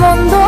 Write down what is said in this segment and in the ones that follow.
冷的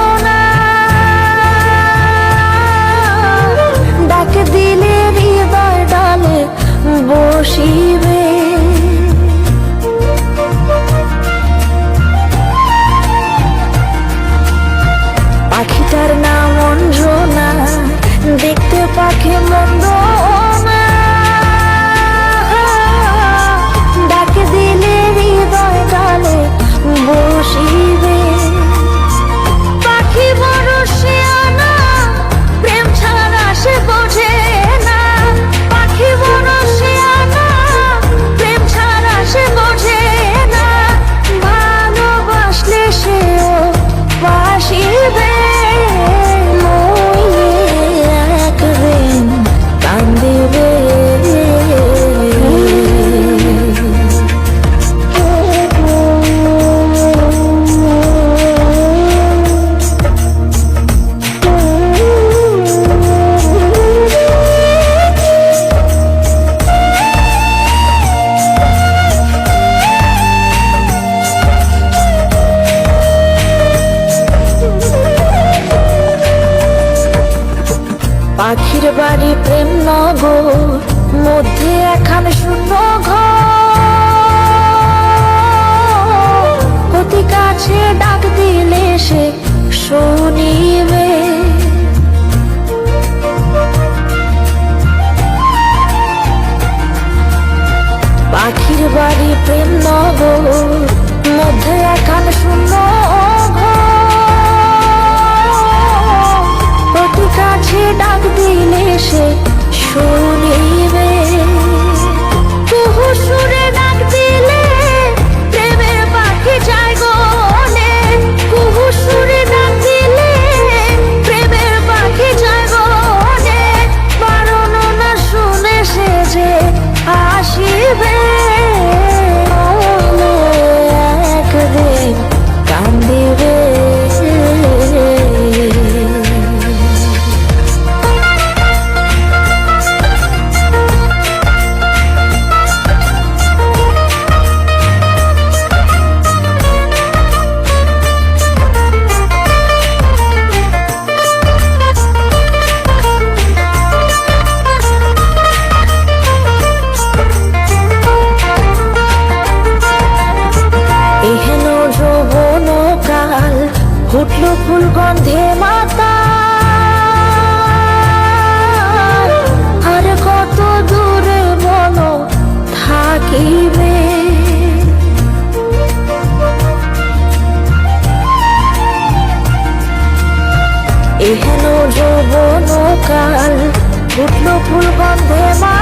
পাখির বাড়ি প্রেম নগর, মধ্যে এখন শূন্য ঘর। কাছে ডাক দিলে সে শুনিবে। পাখির বাড়ি প্রেম নগর, মধ্যে এখন শূন্য মাঝে ডাক দিলে সে ফুল গন্ধে মাতা আর কত দূরে মন থাকিবে। এহেন যৌবনকাল উঠল ফুল গন্ধে মা